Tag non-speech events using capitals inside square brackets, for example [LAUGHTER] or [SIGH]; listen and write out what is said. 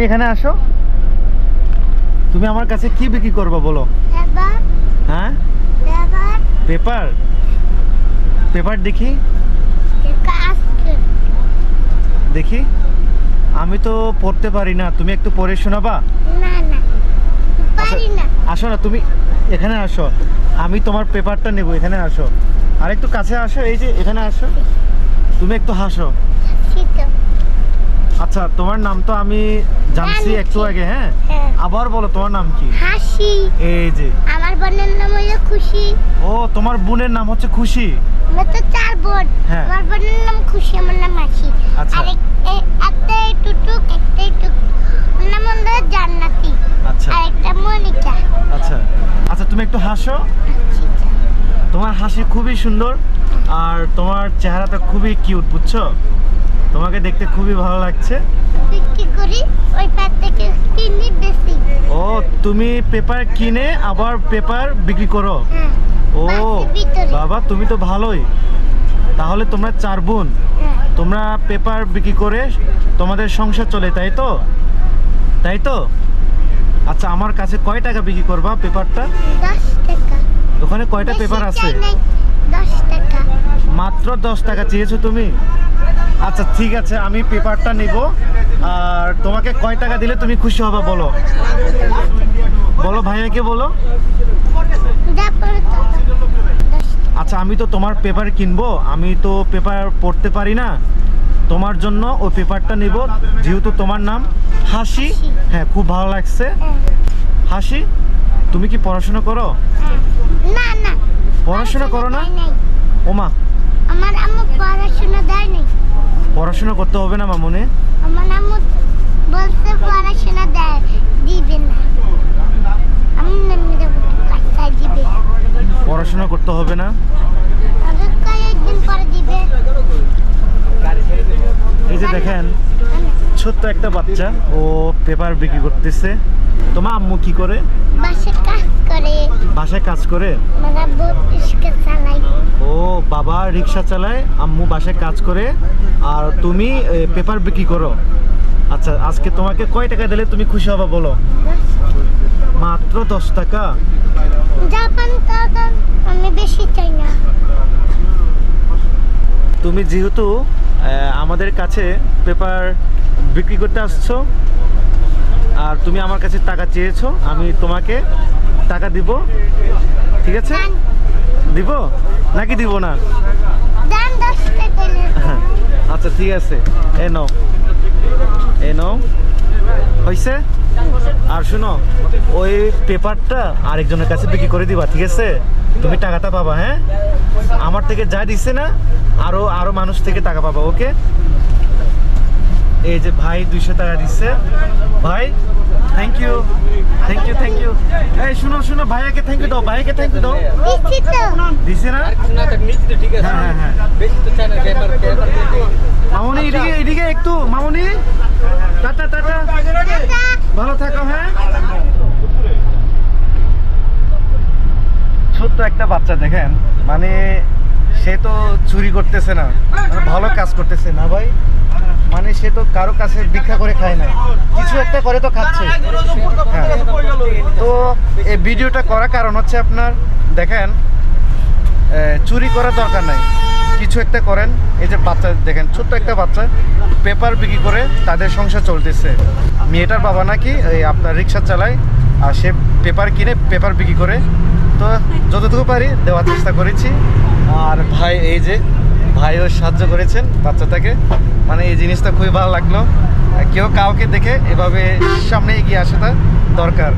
তুমি এখানে আসো। তুমি আমার কাছে কি বিক্রি করবে বলো? হ্যাঁ? পেপার। পেপার? দেখি। দেখি। আমি তো পড়তে পারি না। তুমি একটু পড়ে শোনাবা? না আসো না তুমি এখানে আসো। আমি তোমার পেপারটা নেব এখানে আসো। আর একটু কাছে আসো এই যে এখানে আসো। তুমি একটু হাসো। আচ্ছা তোমার নাম তো আমি জানছি। একটু আগে হ্যাঁ? হ্যাঁ। আবার বলো তোমার নাম কি? হাসি। এই যে। আমার বোনের নাম হলো খুশি। ও তোমার বোনের নাম হচ্ছে খুশি? আমরা তো চার বোন। হ্যাঁ। আমার বোনের নাম খুশি আমার নাম হাসি। আচ্ছা। আর একটা এই টুটুক একটা এই টুক নাম হলো জান্নাতি। আচ্ছা। আর একটা মনিকা। আচ্ছা। আচ্ছা তুমি একটু হাসো। আচ্ছা, তোমার হাসি খুবই সুন্দর। আর তোমার চেহারাটা খুবই কিউট বুঝছ? তোমাকে দেখতে খুবই ভালো লাগছে। ও তুমি পেপার কিনে আবার পেপার বিক্রি করো? হ্যাঁ ও বাবা তুমি তো ভালোই। তাহলে তোমরা চার বোন। হ্যাঁ। তোমরা পেপার বিক্রি করে তোমাদের সংসার চলে তাই তো? তাই তো? আচ্ছা আমার কাছে কয় টাকা বিক্রি করবা পেপারটা? ওখানে কয়টা পেপার আছে? মাত্র দশ টাকা চেয়েছো তুমি? আচ্ছা ঠিক আছে আমি পেপারটা নিব। আর তোমাকে কয় টাকা দিলে তুমি খুশি হবে বলো? বলো ভাইয়াকে বলো। আচ্ছা আমি তো তোমার পেপার কিনবো আমি তো পেপার পড়তে পারি না। তোমার জন্য ওই পেপারটা নিব যেহেতু তোমার নাম হাসি। হ্যাঁ খুব ভালো লাগছে। হাসি তুমি কি পড়াশোনা করো। না না। পড়াশোনা করো না? ওমা। আমার আম্মু পড়াশোনা দেয় নাই। পড়াশোনা করতে হবে না মামুনি? আমার আম্মু বলছে পড়াশোনা দেয় দিবে না। আমি নামি দেবো পড়াশোনা করতে হবে না? কয়েকদিন পরে দিবে। এই যে দেখেন ছোট্ট একটা বাচ্চা ও পেপার বিক্রি করতেছে। তোমার আম্মু কি করে? বাসে কাজ করে। বাসায় কাজ করে? রিক্সা চালাই ও বাবা রিক্সা চালায় আম্মু বাসায় কাজ করে আর তুমি পেপার বিক্রি করো। আচ্ছা আজকে তোমাকে কয় টাকা দিলে তুমি খুশি হবে বলো? মাত্র দশ টাকা? জাপান টাকা আমি বেশি চাই না। তুমি যেহেতু আমাদের কাছে পেপার বিক্রি করতে আসছো আর তুমি আমার কাছে টাকা চেয়েছো আমি তোমাকে টাকা দিব ঠিক আছে? দিব? নাকি দিব না? [LAUGHS] আচ্ছা ঠিক আছে। এ নাও। এ নাও। হয়েছে আর শোনো ওই পেপারটা আরেকজনের কাছে বিক্রি করে দিবা ঠিক আছে? তুমি টাকাটা পাবা হ্যাঁ? আমার থেকে যা দিচ্ছে না আরও আরও মানুষ থেকে টাকা পাবা ওকে? এই যে ভাই দুইশো টাকা দিচ্ছে ভাই thank you thank you thank you এই শুনো শুনো ভাইয়াকে থ্যাংক ইউ দাও ভাইয়াকে থ্যাংক ইউ দাও। দিছে না? শোনা থাক তো ঠিক আছে। হ্যাঁ হ্যাঁ হ্যাঁ। মামনি এদিকে এদিকে একটু মামনি। Tata tata tata. ভালো থাকো হ্যাঁ? ছোট্ট একটা বাচ্চা দেখেন মানে সে তো চুরি করতেছে না মানে ভালো কাজ করতেছে না ভাই? মানে সে তো কারও কাছে ভিক্ষা করে খায় না। কিছু একটা করে তো খাচ্ছে। হ্যাঁ। তো এই ভিডিওটা করার কারণ হচ্ছে আপনার, দেখেন চুরি করার দরকার নাই। কিছু একটা করেন, এই যে বাচ্চা, দেখেন, ছোট্ট একটা বাচ্চা, পেপার বিক্রি করে তাদের সংসার চলতেছে। মেয়েটার বাবা নাকি এই আপনার রিক্সা চালায়, আর সে পেপার কিনে পেপার বিক্রি করে। তো যতটুকু পারি দেওয়ার চেষ্টা করেছি। আর ভাই, এই যে ভাইও সাহায্য করেছেন বাচ্চাটাকে। মানে এই জিনিসটা খুবই ভালো লাগল। কেউ কাউকে দেখে এভাবে সামনে এগিয়ে আসাটা দরকার।